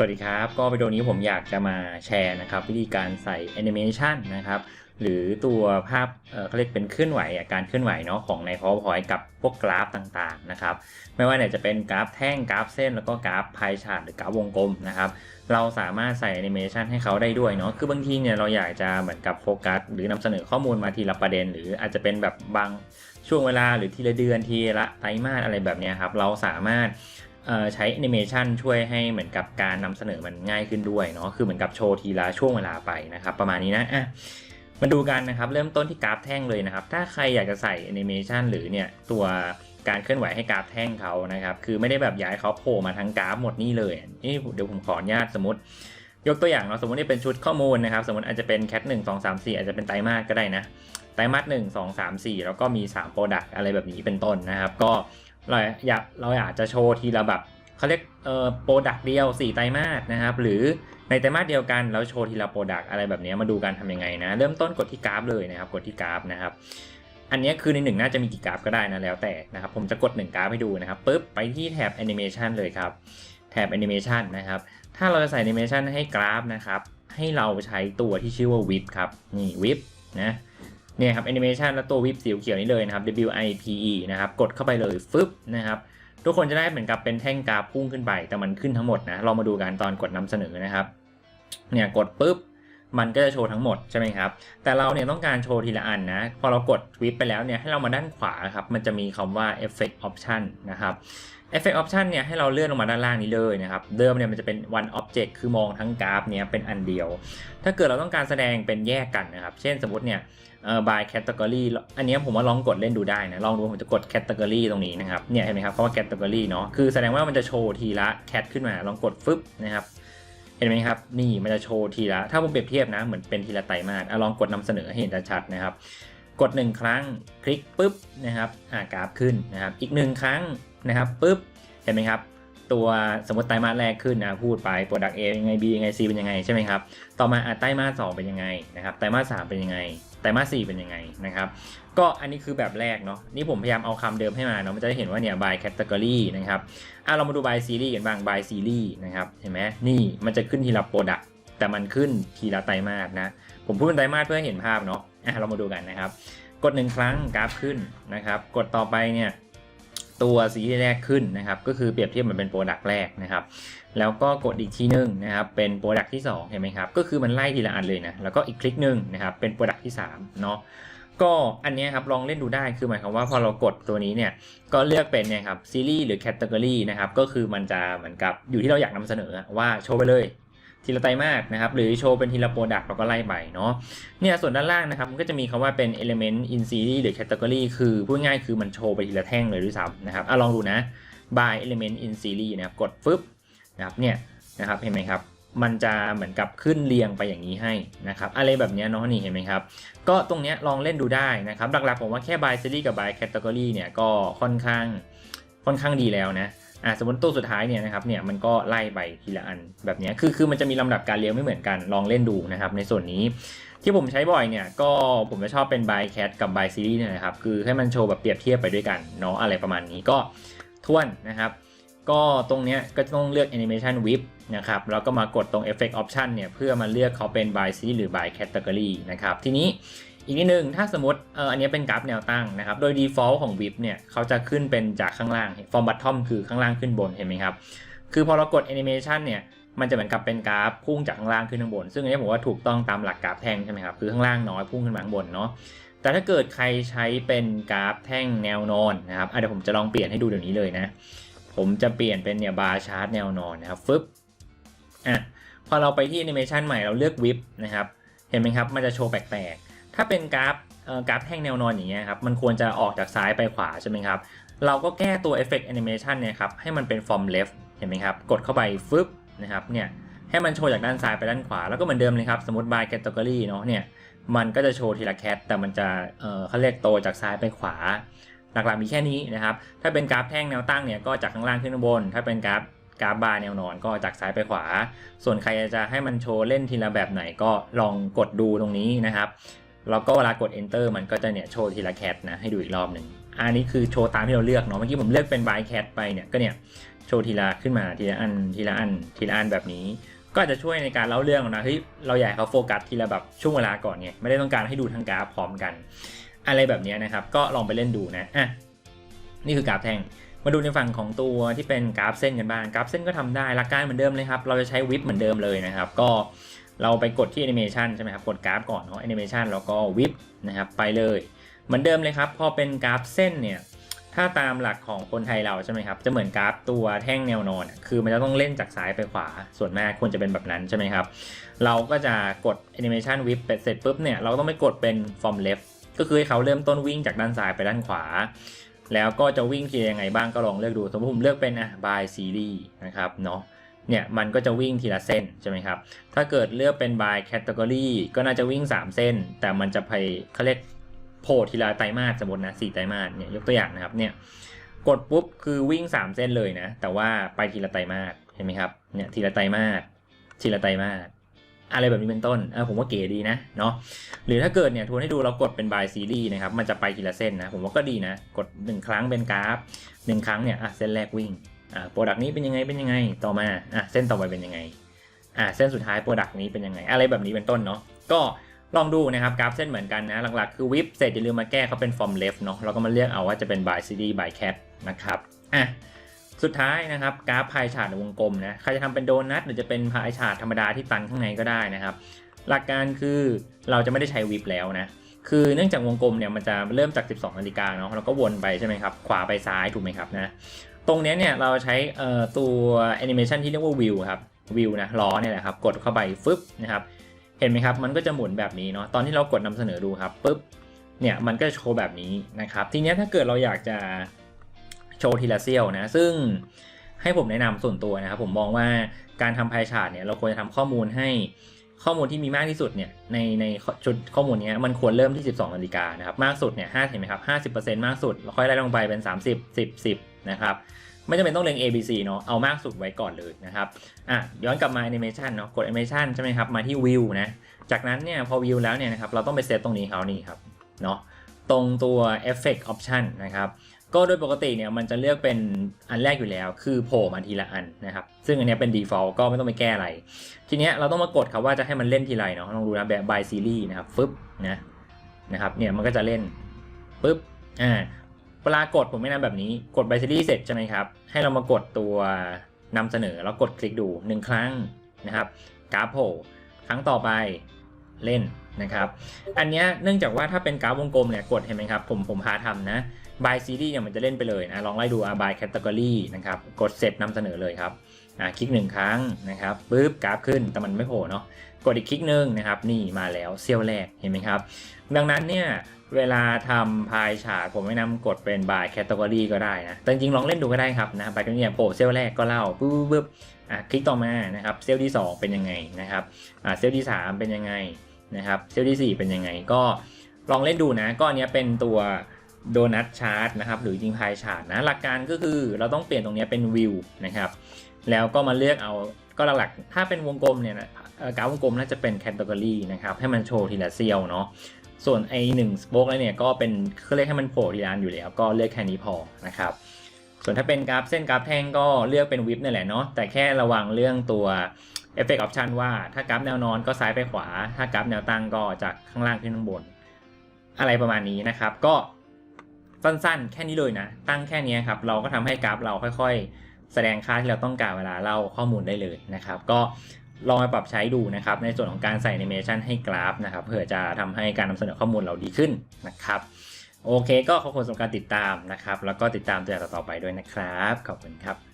วัสดีครับ ก็วิดีโอนี้ผมอยากจะมาแชร์นะครับ วิธีการใส่แอนิเมชันนะครับ หรือตัวภาพเอ่อเขาเรียกเป็นเคลื่อนไหวอะการเคลื่อนไหวเนาะของใน PowerPoint กับพวกกราฟต่างๆนะครับ ไม่ว่าเนี่ยจะเป็นกราฟแท่งกราฟเส้นแล้วก็กราฟพายชาร์ตหรือกราฟวงกลมนะครับ เราสามารถใส่แอนิเมชันให้เขาได้ด้วยเนาะคือบางทีเนี่ยเราอยากจะเหมือนกับโฟกัสหรือนำเสนอข้อมูลมาทีละประเด็น หรืออาจจะเป็นแบบบางช่วงเวลาหรือทีละเดือนทีละไตรมาสอะไรแบบนี้ครับเราสามารถ ใช้แอนิเมชันช่วยให้เหมือนกับการนำเสนอมันง่ายขึ้นด้วยเนาะคือเหมือนกับโชว์ทีละช่วงเวลาไปนะครับ ประมาณนี้นะอะมาดูกันนะครับ เริ่มต้นที่กราฟแท่งเลยนะครับ ถ้าใครอยากจะใส่แอนิเมชันหรือเนี่ยตัวการเคลื่อนไหวให้กราฟแท่งเขานะครับ คือไม่ได้แบบย้ายเขาโผล่มาทั้งกราฟหมดนี่เลยนี่เดี๋ยวผมขออนุญาตสมมติ ยกตัวอย่างเนาะสมมตินี่เป็นชุดข้อมูลนะครับ สมมติอาจจะเป็นแคทหนึ่งสองสามสี่อาจจะเป็นไตรมาสก็ได้นะไตรมาสหนึ่งสองสามสี่แล้วก็มี3 Product อะไรแบบนี้เป็นต้นนะครับ ก็ เราอยากเราอยากจะโชว์ทีละแบบเขาเรียกเอ่อโปรดักต์เดียว 4 ไตรมาสนะครับ หรือในไตรมาสเดียวกันแล้วโชว์ทีละโปรดักต์อะไรแบบนี้มาดูกันทำยังไงนะ เริ่มต้นกดที่กราฟเลยนะครับ กดที่กราฟนะครับ อันนี้คือในหนึ่งน่าจะมีกี่กราฟก็ได้นะแล้วแต่นะครับ ผมจะกด 1 กราฟให้ดูนะครับปุ๊บไปที่แท็บ Animation เลยครับแท็บ Animation นะครับ ถ้าเราจะใส่ Animation ให้กราฟนะครับ ให้เราใช้ตัวที่ชื่อว่า Whip ครับ นี่ Whip นะ เนี่ยครับ Animation แล้วตัว Whip สีเขียวนี้เลยนะครับ W I P E นะครับกดเข้าไปเลยฟึบนะครับทุกคนจะได้เหมือนกับเป็นแท่งกราฟพุ่งขึ้นไป แต่มันขึ้นทั้งหมดนะเรามาดูกันตอนกดนำเสนอนะครับเนี่ยกดปุ๊บมันก็จะโชว์ทั้งหมดใช่ไหมครับ แต่เราเนี่ยต้องการโชว์ทีละอันนะ พอเรากดวิปไปแล้วเนี่ยให้เรามาด้านขวาครับ มันจะมีคำว่า Effect Option นะครับ Effect Option เนี่ยให้เราเลื่อนลงมาด้านล่างนี้เลยนะครับ เดิมเนี่ยมันจะเป็น one object คือมองทั้งกราฟเนี่ยเป็นอันเดียว ถ้าเกิดเราต้องการแสดงเป็นแยกกันนะครับ เช่นสมมติเนี่ยเอ่อ by category อันนี้ผมว่าลองกดเล่นดูได้นะ ลองดูผมจะกด category ตรงนี้นะครับ เนี่ยเห็นไหมครับคำว่า category เนาะ คือแสดงว่ามันจะโชว์ทีละ cat ขึ้นมา ลองกดฟึบนะครับ เห็นไหมครับ นี่มันจะโชว์ทีละ ถ้าผมเปรียบเทียบนะ เหมือนเป็นทีละไตรมาสลองกดนำเสนอให้เห็นชัดนะครับ กด 1 ครั้ง คลิกปุ๊บนะครับ อ่ากราฟขึ้นนะครับ อีก 1 ครั้ง นะครับปุ๊บเห็นไหมครับ ตัวสมมติไตรมาสแรกขึ้นนะพูดไป Product A ยังไง B ยังไง C เป็นยังไงใช่ไหมครับต่อมาอะไตรมาสสองเป็นยังไงนะครับไตรมาสสามเป็นยังไงไตรมาสสี่เป็นยังไงนะครับ ก็อันนี้คือแบบแรกเนาะนี่ผมพยายามเอาคำเดิมให้มาเนาะมันจะได้เห็นว่าเนี่ย by category นะครับอะเรามาดู by series กันบ้าง by series นะครับเห็นไหมนี่มันจะขึ้นทีละ product แต่มันขึ้นทีละไตรมาสนะ ผมพูดเป็นไตรมาสเพื่อให้เห็นภาพเนาะอะเรามาดูกันนะครับ กดหนึ่งครั้งกราฟขึ้นนะครับ กดต่อไปเนี่ย ตัวซีรีส์แรกขึ้นนะครับ ก็คือเปรียบเทียบมันเป็นโปรดักต์แรกนะครับ แล้วก็กดอีกทีหนึงนะครับ เป็นโปรดักต์ที่2เห็นไหมครับ ก็คือมันไล่ทีละอันเลยนะ แล้วก็อีกคลิกหนึ่งนะครับ เป็นโปรดักต์ที่3เนาะ ก็อันนี้ครับลองเล่นดูได้ คือหมายความว่าพอเรากดตัวนี้เนี่ย ก็เลือกเป็นเนี่ยครับซีรีส์หรือแคตตากรีนะครับ ก็คือมันจะเหมือนกับอยู่ที่เราอยากนำเสนอว่าโชว์ไปเลย ทีละไตรมาสนะครับ หรือโชว์เป็นทีละโปรดักต์เราก็ไล่ไปเนาะเนี่ยส่วนด้านล่างนะครับ มันก็จะมีคำว่าเป็น element in series หรือ category คือพูดง่ายคือมันโชว์ไปทีละแท่งเลยด้วยซ้ำนะครับอะลองดูนะ by element in series นะครับ กดฟึบนะครับเนี่ยนะครับเห็นไหมครับมันจะเหมือนกับขึ้นเรียงไปอย่างนี้ให้นะครับอะไรแบบเนี้ยเนาะนี่เห็นไหมครับ ก็ตรงเนี้ยลองเล่นดูได้นะครับหลักๆผมว่าแค่ by series กับ by category เนี่ยก็ค่อนข้างค่อนข้างดีแล้วนะ อะสมมติตัวสุดท้ายเนี่ยนะครับเนี่ยมันก็ไล่ไปทีละอันแบบนี้คือคือมันจะมีลำดับการเรียงไม่เหมือนกันลองเล่นดูนะครับในส่วนนี้ที่ผมใช้บ่อยเนี่ยก็ผมจะชอบเป็น by cat กับ by series เนี่ยนะครับคือให้มันโชว์แบบเปรียบเทียบไปด้วยกันเนาะอะไรประมาณนี้ก็ทวนนะครับก็ตรงเนี้ยก็ต้องเลือก animation whip นะครับแล้วก็มากดตรง effect option เนี่ยเพื่อมาเลือกเขาเป็น by series หรือ by category นะครับทีนี้ อีกนิดนึงถ้าสมมติเอออันนี้เป็นกราฟแนวตั้งนะครับ โดย default ของ w i p เนี่ยเขาจะขึ้นเป็นจากข้างล่าง from bottom คือข้างล่างขึ้นบนเห็นไหมครับ คือพอเรากด animation เนี่ยมันจะเหมือนกับเป็นกราฟพุ่งจากข้างล่างขึ้นข้างบน ซึ่งอันนี้ผมว่าถูกต้องตามหลักกราฟแท่งใช่ไหมครับ คือข้างล่างน้อยพุ่งขึ้นมาข้างบนเนาะ แต่ถ้าเกิดใครใช้เป็นกราฟแท่งแนวนอนนะครับเดี๋ยวผมจะลองเปลี่ยนให้ดูเดี๋ยวนี้เลยนะ ผมจะเปลี่ยนเป็นเนี่ยบาร์ชาร์ตแนวนอนนะครับฟึบอะพอเราไปที่ animation ใหม่เราเลือกวิบนะครับ เห็นไหมครับ มันจะโชว์แปลกๆ ถ้าเป็นกราฟกราฟแท่งแนวนอนอย่างเงี้ยครับมันควรจะออกจากซ้ายไปขวาใช่ไหมครับ เราก็แก้ตัว Effect Animation เนี่ยครับให้มันเป็น From Left เห็นไหมครับ กดเข้าไปฟึบนะครับเนี่ยให้มันโชว์จากด้านซ้ายไปด้านขวา แล้วก็เหมือนเดิมเลยครับสมมติ by category เนาะเนี่ยมันก็จะโชว์ทีละแคทแต่มันจะเอ่อเขาเรียกโตจากซ้ายไปขวา หลักๆมีแค่นี้นะครับ ถ้าเป็นกราฟแท่งแนวตั้งเนี่ยก็จากข้างล่างขึ้นบน ถ้าเป็นกราฟกราฟบาร์แนวนอนก็จากซ้ายไปขวา ส่วนใครจะให้มันโชว์เล่นทีละแบบไหนก็ลองกดดูตรงนี้นะครับ แล้วก็เวลากด enter มันก็จะเนี่ยโชว์ทีละแคทนะให้ดูอีกรอบหนึ่งอันนี้คือโชว์ตามที่เราเลือกเนาะเมื่อกี้ผมเลือกเป็น by cat ไปเนี่ยก็เนี่ยโชว์ทีละขึ้นมาทีละอันทีละอันทีละอันแบบนี้ ก็อาจจะช่วยในการเล่าเรื่องนะเฮ้ยเราอยากให้เขาโฟกัสทีละแบบช่วงเวลาก่อนไงไม่ได้ต้องการให้ดูทั้งกราฟพร้อมกัน อะไรแบบนี้นะครับ ก็ลองไปเล่นดูนะอะนี่คือกราฟแท่งมาดูในฝั่งของตัวที่เป็นกราฟเส้นกันบ้างกราฟเส้นก็ทำได้หลักการเหมือนเดิมเลยครับ เราจะใช้วิปเหมือนเดิมเลยนะครับ ก็ เราไปกดที่แอนิเมชันใช่ไหมครับ กดกราฟก่อนเนาะแอนิเมชันแล้วก็วิปนะครับไปเลยเหมือนเดิมเลยครับ พอเป็นกราฟเส้นเนี่ยถ้าตามหลักของคนไทยเราใช่ไหมครับ จะเหมือนกราฟตัวแท่งแนวนอน คือมันจะต้องเล่นจากซ้ายไปขวา ส่วนมากควรจะเป็นแบบนั้นใช่ไหมครับ เราก็จะกด Animation Whip เสร็จปุ๊บเนี่ย เราต้องไปกดเป็น From Left ก็คือให้เขาเริ่มต้นวิ่งจากด้านซ้ายไปด้านขวา แล้วก็จะวิ่งทียังไงบ้างก็ลองเลือกดู สมมติผมเลือกเป็นอะ by series นะครับเนาะ เนี่ยมันก็จะวิ่งทีละเส้นใช่ไหมครับ ถ้าเกิดเลือกเป็น by category ก็น่าจะวิ่ง 3 เส้น แต่มันจะไปเขาเรียกโผล่ทีละไตรมาสสมมตินะสี่ไตรมาสเนี่ยยกตัวอย่างนะครับเนี่ยกดปุ๊บคือวิ่ง 3 เส้นเลยนะ แต่ว่าไปทีละไตรมาสเห็นไหมครับเนี่ยทีละไตรมาสทีละไตรมาสอะไรแบบนี้เป็นต้นเออผมว่าเก๋ดีนะเนาะหรือถ้าเกิดเนี่ยทวนให้ดูเรากดเป็น by series นะครับ มันจะไปทีละเส้นนะ ผมว่าก็ดีนะ กด 1 ครั้งเป็นกราฟ 1 ครั้งเนี่ยอะเส้นแรกวิ่ง อ่าโปรดักต์นี้เป็นยังไงเป็นยังไงต่อมาอะเส้นต่อไปเป็นยังไงอ่าเส้นสุดท้ายโปรดักต์นี้เป็นยังไง อะไรแบบนี้เป็นต้นเนาะก็ลองดูนะครับกราฟเส้นเหมือนกันนะ หลักๆคือวิปเสร็จอย่าลืมมาแก้เขาเป็น form left เนาะเราก็มาเลือกเอาว่าจะเป็น by cd by cat นะครับอะสุดท้ายนะครับกราฟพายชาร์ตวงกลมนะใครจะทำเป็นโดนัทหรือจะเป็นพายชาร์ตธรรมดาที่ตันข้างในก็ได้นะครับ หลักการคือเราจะไม่ได้ใช้วิปแล้วนะคือเนื่องจากวงกลมเนี่ยมันจะเริ่มจาก 12นาฬิกาเนาะแล้วก็วนไปใช่ไหมครับขวาไปซ้ายถูกไหมครับนะ ตรงนี้เนี่ยเราใช้ตัวแอนิเมชันที่เรียกว่าวิวครับวิวนะล้อเนี่ยแหละครับกดเข้าไปฟึบนะครับเห็นไหมครับมันก็จะหมุนแบบนี้เนาะตอนที่เรากดนำเสนอดูครับปุ๊บเนี่ยมันก็จะโชว์แบบนี้นะครับทีนี้ถ้าเกิดเราอยากจะโชว์ทีละเซี่ยวนะซึ่งให้ผมแนะนำส่วนตัวนะครับผมมองว่าการทำพายชาร์ตเนี่ยเราควรจะทำข้อมูลให้ข้อมูลที่มีมากที่สุดเนี่ยในในชุดข้อมูลนี้มันควรเริ่มที่ 12นาฬิกานะครับมากสุดเนี่ย5เห็นไหมครับ50%มากสุดแล้วค่อยไล่ลงไปเป็น30 10 10 นะครับไม่จำเป็นต้องเล็ง A B C เนาะเอามากสุดไว้ก่อนเลยนะครับอะย้อนกลับมา Animation เนาะกด Animation ใช่ไหมครับมาที่ View นะจากนั้นเนี่ยพอ View แล้วเนี่ยนะครับเราต้องไปเซตตรงนี้เขานี่ครับเนาะตรงตัว Effect Option นะครับก็โดยปกติเนี่ยมันจะเลือกเป็นอันแรกอยู่แล้ว คือโผล่มาทีละอันนะครับ ซึ่งอันนี้เป็น default ก็ไม่ต้องไปแก้อะไร ทีเนี้ยเราต้องมากดครับว่าจะให้มันเล่นทีไรเนาะลองดูนะแบบ by series นะครับฟึบนะนะครับเนี่ยมันก็จะเล่นปึ๊บอ่า เวลากดผมไม่นำแบบนี้กด by series เสร็จใช่ไหมครับ ให้เรามากดตัวนำเสนอแล้วกดคลิกดู 1 ครั้งนะครับกราฟโผล่ครั้งต่อไปเล่นนะครับ อันนี้เนื่องจากว่าถ้าเป็นกราฟวงกลมเนี่ยกดเห็นไหมครับ ผมผมพาทำนะ by series เนี่ยมันจะเล่นไปเลยนะลองไล่ดูอะ by category นะครับ กดเสร็จนำเสนอเลยครับอ่าคลิกหนึ่งครั้งนะครับปุ๊บกราฟขึ้นแต่มันไม่โผล่เนาะกดอีกคลิกหนึ่งนะครับ นี่มาแล้วเซี่ยวแรกเห็นไหมครับ ดังนั้นเนี่ยเวลาทำพายฉากผมแนะนำกดเป็น by category ก็ได้นะ แต่จริงๆลองเล่นดูก็ได้ครับนะ by category เนี่ยโผล่เซลล์แรกก็เล่าปุ๊บปุ๊บอะคลิกต่อมานะครับเซลล์ที่ 2 เป็นยังไงนะครับอ่าเซลล์ที่ 3 เป็นยังไงนะครับเซลล์ที่ 4 เป็นยังไงก็ลองเล่นดูนะก็อันเนี้ยเป็นตัวโดนัทชาร์ตนะครับหรือจริงพายชาร์ตนะหลักการก็คือเราต้องเปลี่ยนตรงนี้เป็นวิวนะครับแล้วก็มาเลือกเอาก็หลักๆถ้าเป็นวงกลมเนี่ยนะกราฟวงกลมน่าจะเป็นแคตตากรีนะครับให้มันโชว์ทีละเซียวเนาะ ส่วนไอหนึ่งสป๊กแล้วเนี่ยก็เป็นเขาเรียกให้มันโผล่ทีละอันอยู่แล้วก็เลือกแค่นี้พอนะครับส่วนถ้าเป็นกราฟเส้นกราฟแท่งก็เลือกเป็นวิปนี่แหละเนาะแต่แค่ระวังเรื่องตัว Effect Option ว่าถ้ากราฟแนวนอนก็ซ้ายไปขวา ถ้ากราฟแนวตั้งก็จากข้างล่างขึ้นข้างบน อะไรประมาณนี้นะครับ ก็สั้นๆ แค่นี้เลยนะ ตั้งแค่นี้ครับ เราก็ทำให้กราฟเราค่อยๆ แสดงค่าที่เราต้องการเวลาเล่าข้อมูลได้เลยนะครับ ก็ ลองไปปรับใช้ดูนะครับ ในส่วนของการใส่แอนิเมชันให้กราฟนะครับเพื่อจะทำให้การนำเสนอข้อมูลเราดีขึ้นนะครับโอเค ก็ขอบคุณสำหรับการติดตามนะครับ แล้วก็ติดตามตัวอย่างต่อไปด้วยนะครับ ขอบคุณครับ